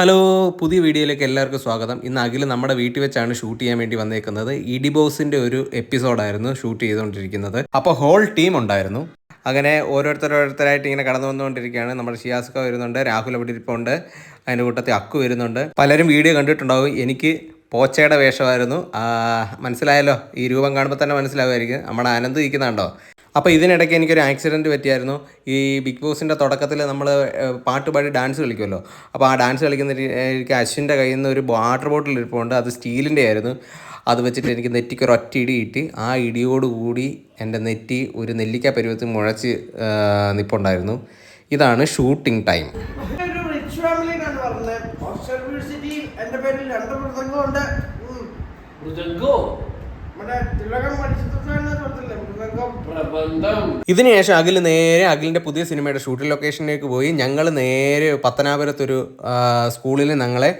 Hello പുതിയ വീഡിയോയിലേക്ക് എല്ലാവർക്കും സ്വാഗതം. ഇന്ന് അഖിൽ നമ്മുടെ വീട്ടിൽ വെച്ചാണ് ഷൂട്ട് ചെയ്യാൻ വേണ്ടി വന്നേക്കുന്നത്. ഇഡിബോസിന്റെ ഒരു എപ്പിസോഡായിരുന്നു ഷൂട്ട് ചെയ്തുകൊണ്ടിരിക്കുന്നത്. അപ്പോൾ ഹോൾ ടീം ഉണ്ടായിരുന്നു. അങ്ങനെ ഓരോരുത്തരോരോരുത്തരായിട്ട് ഇങ്ങനെ കടന്നു വന്നുകൊണ്ടിരിക്കുകയാണ്. നമ്മുടെ ഷിയാസ്ക വരുന്നുണ്ട് രാഹുൽ അവിടെ ഇരിപ്പുണ്ട് അതിന്റെ കൂട്ടത്തിൽ അക്കു വരുന്നുണ്ട്. പലരും വീഡിയോ കണ്ടിട്ടുണ്ടാവും. എനിക്ക് പോച്ചയുടെ വേഷമായിരുന്നു. മനസ്സിലായല്ലോ? ഈ രൂപം കാണുമ്പോൾ തന്നെ മനസ്സിലാവുമായിരിക്കും. നമ്മുടെ ആനന്ദ് ഇരിക്കുന്നുണ്ടോ അപ്പോൾ ഇതിനിടയ്ക്ക് എനിക്കൊരു ആക്സിഡന്റ് പറ്റിയായിരുന്നു. ഈ ബിഗ് ബോസിന്റെ തുടക്കത്തിൽ നമ്മൾ പാട്ട് പാടി ഡാൻസ് കളിക്കുമല്ലോ അപ്പോൾ ആ ഡാൻസ് കളിക്കുന്ന എനിക്ക് അശ്വിന്റെ കയ്യിൽ നിന്ന് ഒരു വാട്ടർ ബോട്ടിൽ ഇരിപ്പുണ്ട്. അത് സ്റ്റീലിന്റെ ആയിരുന്നു. അത് വെച്ചിട്ട് എനിക്ക് നെറ്റിക്ക് ഒരു ഒറ്റ ഇടി കിട്ടി. ആ ഇടിയോടുകൂടി എന്റെ നെറ്റി ഒരു നെല്ലിക്ക പരുവത്തിൽ മുഴച്ച് നിൽപ്പുണ്ടായിരുന്നു നിപ്പുണ്ടായിരുന്നു. ഇതാണ് ഷൂട്ടിംഗ് ടൈം എന്റെ പേരിൽ രണ്ട് മൃദംഗമുണ്ട്. മൃദംഗോ നമ്മുടെ തിലകം പ്രബന്ധം ഇതിനുശേഷം അഖിൽ നേരെ അഖിലിന്റെ പുതിയ സിനിമയുടെ ഷൂട്ടിംഗ് ലൊക്കേഷനിലേക്ക് പോയി. ഞങ്ങൾ നേരെ പത്തനാപുരത്തൊരു സ്കൂളിൽ ഞങ്ങളെ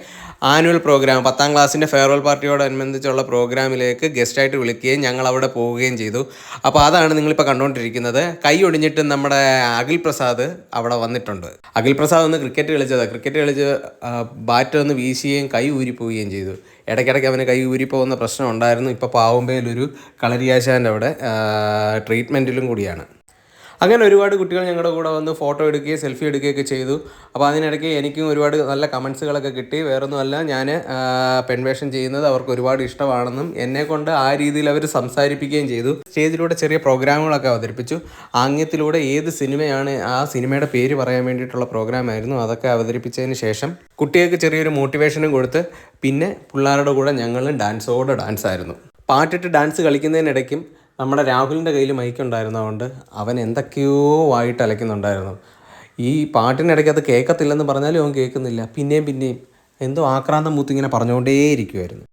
ആനുവൽ പ്രോഗ്രാം പത്താം ക്ലാസ്സിന്റെ ഫെയർവെൽ പാർട്ടിയോടനുബന്ധിച്ചുള്ള പ്രോഗ്രാമിലേക്ക് ഗസ്റ്റായിട്ട് വിളിക്കുകയും ഞങ്ങൾ അവിടെ പോവുകയും ചെയ്തു. അപ്പോൾ അതാണ് നിങ്ങളിപ്പോൾ കണ്ടുകൊണ്ടിരിക്കുന്നത് കൈ ഒടിഞ്ഞിട്ട് നമ്മുടെ അഖിൽ പ്രസാദ് അവിടെ വന്നിട്ടുണ്ട്. അഖിൽ പ്രസാദ് ഒന്ന് ക്രിക്കറ്റ് കളിച്ചത്. ക്രിക്കറ്റ് കളിച്ച് ബാറ്റ് ഒന്ന് വീശുകയും കൈ ഊരിപ്പോവുകയും ചെയ്തു. ഇടയ്ക്കിടയ്ക്ക് അവന് കൈ ഊരിപ്പോകുന്ന പ്രശ്നം ഉണ്ടായിരുന്നു. ഇപ്പോൾ പാവുമ്പയിലൊരു കളരിയാശാന്റെ അവിടെ ട്രീറ്റ്മെന്റിലും കൂടിയാണ്. അങ്ങനെ ഒരുപാട് കുട്ടികൾ ഞങ്ങളുടെ കൂടെ വന്ന് ഫോട്ടോ എടുക്കുകയും സെൽഫി എടുക്കുകയൊക്കെ ചെയ്തു. അപ്പോൾ അതിനിടയ്ക്ക് എനിക്കും ഒരുപാട് നല്ല കമൻസുകളൊക്കെ കിട്ടി. വേറൊന്നുമല്ല ഞാൻ പെൺവേഷം ചെയ്യുന്നത് അവർക്ക് ഒരുപാട് ഇഷ്ടമാണെന്നും എന്നെ കൊണ്ട് ആ രീതിയിൽ അവർ സംസാരിപ്പിക്കുകയും ചെയ്തു. സ്റ്റേജിലൂടെ ചെറിയ പ്രോഗ്രാമുകളൊക്കെ അവതരിപ്പിച്ചു. ആംഗ്യത്തിലൂടെ ഏത് സിനിമയാണ് ആ സിനിമയുടെ പേര് പറയാൻ വേണ്ടിയിട്ടുള്ള പ്രോഗ്രാമായിരുന്നു അതൊക്കെ അവതരിപ്പിച്ചതിന് ശേഷം കുട്ടികൾക്ക് ചെറിയൊരു മോട്ടിവേഷനും കൊടുത്ത് പിന്നെ പിള്ളേരുടെ കൂടെ ഞങ്ങളും ഡാൻസോടെ ഡാൻസ് ആയിരുന്നു. പാട്ടിട്ട് ഡാൻസ് കളിക്കുന്നതിനിടയ്ക്കും നമ്മുടെ രാഹുലിന്റെ കയ്യിൽ മൈക്കുണ്ടായിരുന്നതുകൊണ്ട് അവൻ എന്തൊക്കെയോ ആയിട്ട് അലയ്ക്കുന്നുണ്ടായിരുന്നു. ഈ പാട്ടിനിടയ്ക്ക് അത് കേൾക്കത്തില്ലെന്ന് പറഞ്ഞാലും അവൻ കേൾക്കുന്നില്ല. പിന്നെയും പിന്നെയും എന്തോ ആക്രാന്തം മൂത്ത് ഇങ്ങനെ പറഞ്ഞുകൊണ്ടേയിരിക്കുമായിരുന്നു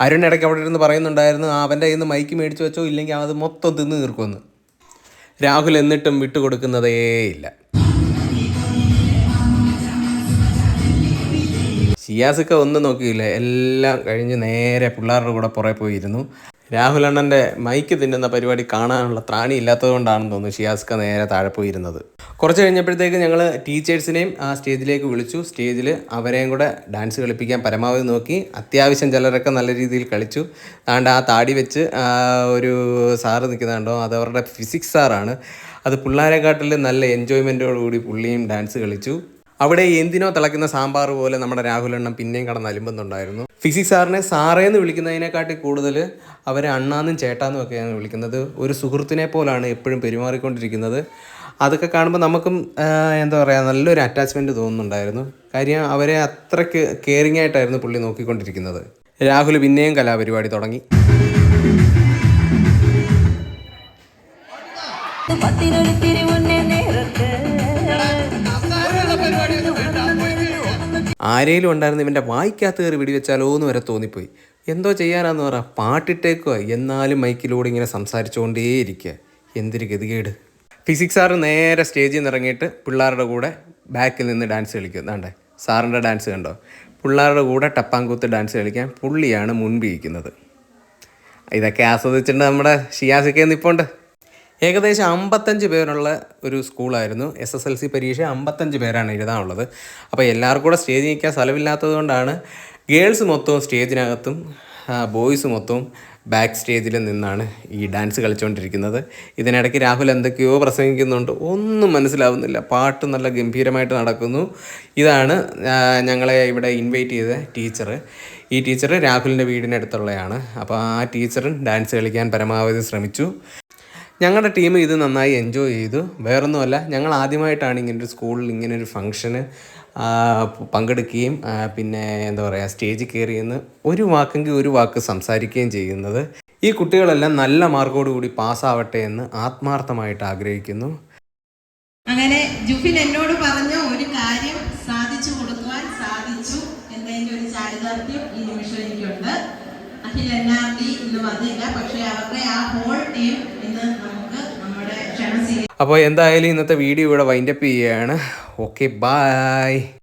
അരുൺ ഇടയ്ക്ക് അവിടെ ഇരുന്ന് പറയുന്നുണ്ടായിരുന്നു "ആ, അവന്റെ കയ്യിൽ നിന്ന് മൈക്ക് മേടിച്ച് വെച്ചോ ഇല്ലെങ്കിൽ അത് മൊത്തം തിന്ന് തീർക്കുമെന്ന്. രാഹുൽ എന്നിട്ടും വിട്ടുകൊടുക്കുന്നതേയില്ല. ഷിയാസൊക്കെ ഒന്നും നോക്കിയില്ല. എല്ലാം കഴിഞ്ഞ് നേരെ പിള്ളേരുടെ കൂടെ പുറകെ പോയിരുന്നു. രാഹുൽ അണ്ണന്റെ മൈക്ക് തിന്നുന്ന പരിപാടി കാണാനുള്ള ത്രാണി ഇല്ലാത്തത് കൊണ്ടാണെന്ന് തോന്നുന്നു ഷിയാസ്ക നേരെ താഴെ പോയിരുന്നത്. കുറച്ച് കഴിഞ്ഞപ്പോഴത്തേക്ക് ഞങ്ങൾ ടീച്ചേഴ്സിനെയും ആ സ്റ്റേജിലേക്ക് വിളിച്ചു. സ്റ്റേജിൽ അവരെയും കൂടെ ഡാൻസ് കളിപ്പിക്കാൻ പരമാവധി നോക്കി. അത്യാവശ്യം ചിലരൊക്കെ നല്ല രീതിയിൽ കളിച്ചു. താണ്ട് ആ താടി വെച്ച് ഒരു സാറ് നിൽക്കുന്നുണ്ടോ അത് അവരുടെ ഫിസിക്സ് സാറാണ്. അത് പിള്ളേരെക്കാട്ടിൽ നല്ല എൻജോയ്മെന്റോടുകൂടി പുള്ളിയും ഡാൻസ് കളിച്ചു. അവിടെ എന്തിനോ തിളക്കുന്ന സാമ്പാർ പോലെ നമ്മുടെ രാഹുലെണ്ണം പിന്നെയും കടന്ന് അലുമ്പുന്നുണ്ടായിരുന്നു. ഫിസിക്സ് സാറിനെ സാറേ എന്ന് വിളിക്കുന്നതിനെക്കാട്ടി കൂടുതൽ അവരെ അണ്ണാന്നും ചേട്ടാന്നും ഒക്കെയാണ് വിളിക്കുന്നത്. ഒരു സുഹൃത്തിനെ പോലാണ് എപ്പോഴും പെരുമാറിക്കൊണ്ടിരിക്കുന്നത്. അതൊക്കെ കാണുമ്പോൾ നമുക്കും എന്താ പറയുക നല്ലൊരു അറ്റാച്ച്മെന്റ് തോന്നുന്നുണ്ടായിരുന്നു. കാര്യം അവരെ അത്രയ്ക്ക് കെയറിങ് ആയിട്ടായിരുന്നു പുള്ളി നോക്കിക്കൊണ്ടിരിക്കുന്നത്. രാഹുൽ പിന്നെയും കലാപരിപാടി തുടങ്ങി. പത്തിനൊരു നേരത്ത് ആരേലും ഉണ്ടായിരുന്ന ഇവന്റെ വായിക്കാത്ത കയറി വെടിവെച്ചാലോ എന്ന് വരെ തോന്നിപ്പോയി. എന്തോ ചെയ്യാനാന്ന് പറ. പാട്ടിട്ടേക്കുക എന്നാലും മൈക്കിലൂടെ ഇങ്ങനെ സംസാരിച്ചുകൊണ്ടേയിരിക്കുക എന്തൊരു ഗതികേട്. ഫിസിക്സ് സാറ് നേരെ സ്റ്റേജിൽ നിന്ന് ഇറങ്ങിയിട്ട് പിള്ളേരുടെ കൂടെ ബാക്കിൽ നിന്ന് ഡാൻസ് കളിക്കും. എന്താണ്ടേ സാറിന്റെ ഡാൻസ് കണ്ടോ? പിള്ളേരുടെ കൂടെ ടപ്പാങ്കൂത്ത് ഡാൻസ് കളിക്കാൻ പുള്ളിയാണ് മുൻപിരിക്കുന്നത്. ഇതൊക്കെ ആസ്വദിച്ചിട്ട് നമ്മുടെ ഷിയാസൊക്കെ നിൽപ്പുണ്ട് ഏകദേശം അമ്പത്തഞ്ച് പേരുള്ള ഒരു സ്കൂളായിരുന്നു. എസ് എസ് എൽ സി പരീക്ഷ അമ്പത്തഞ്ച് പേരാണ് എഴുതാനുള്ളത്. അപ്പോൾ എല്ലാവർക്കും കൂടെ സ്റ്റേജ് നിൽക്കാൻ സ്ഥലമില്ലാത്തത് കൊണ്ടാണ് ഗേൾസ് മൊത്തവും സ്റ്റേജിനകത്തും ബോയ്സ് മൊത്തവും ബാക്ക് സ്റ്റേജിൽ നിന്നാണ് ഈ ഡാൻസ് കളിച്ചുകൊണ്ടിരിക്കുന്നത്. ഇതിനിടയ്ക്ക് രാഹുൽ എന്തൊക്കെയോ പ്രസംഗിക്കുന്നുണ്ട്. ഒന്നും മനസ്സിലാവുന്നില്ല. പാട്ട് നല്ല ഗംഭീരമായിട്ട് നടക്കുന്നു. ഇതാണ് ഞങ്ങളെ ഇവിടെ ഇൻവൈറ്റ് ചെയ്ത ടീച്ചർ ഈ ടീച്ചർ രാഹുലിന്റെ വീടിനടുത്തുള്ളതാണ് അപ്പോൾ ആ ടീച്ചറും ഡാൻസ് കളിക്കാൻ പരമാവധി ശ്രമിച്ചു. ഞങ്ങളുടെ ടീം ഇത് നന്നായി എൻജോയ് ചെയ്തു. വേറൊന്നുമല്ല ഞങ്ങൾ ആദ്യമായിട്ടാണ് ഒരു സ്കൂളിൽ ഇങ്ങനെ ഒരു ഫംഗ്ഷന് പങ്കെടുക്കുകയും പിന്നെ എന്താ പറയുക സ്റ്റേജിൽ കയറിയെന്ന് ഒരു വാക്കെങ്കിൽ ഒരു വാക്ക് സംസാരിക്കുകയും ചെയ്യുന്നത്. ഈ കുട്ടികളെല്ലാം നല്ല മാർക്കോടുകൂടി പാസ്സാവട്ടെ എന്ന് ആത്മാർത്ഥമായിട്ട് ആഗ്രഹിക്കുന്നു. അങ്ങനെ ജുഫിൻ എന്നോട് പറഞ്ഞ ഒരു കാര്യം സാധിച്ചു കൊടുക്കുവാൻ സാധിച്ചു എന്നതിന്റെ ഒരു ചാരിതാർത്ഥ്യം ഈ നിമിഷം എനിക്കുണ്ട്. അഖിൽ എൻ ആർ ഡി ഇന്ന് വന്നില്ല പക്ഷെ അവരുടെ ആ ഹോൾ ടീം ഇന്ന് നമുക്ക് നമ്മുടെ ക്ഷണം സ്വീകരിച്ചു അപ്പോൾ എന്തായാലും ഇന്നത്തെ വീഡിയോ ഇവിടെ വൈൻഡപ്പ് ചെയ്യുകയാണ്. Okay bye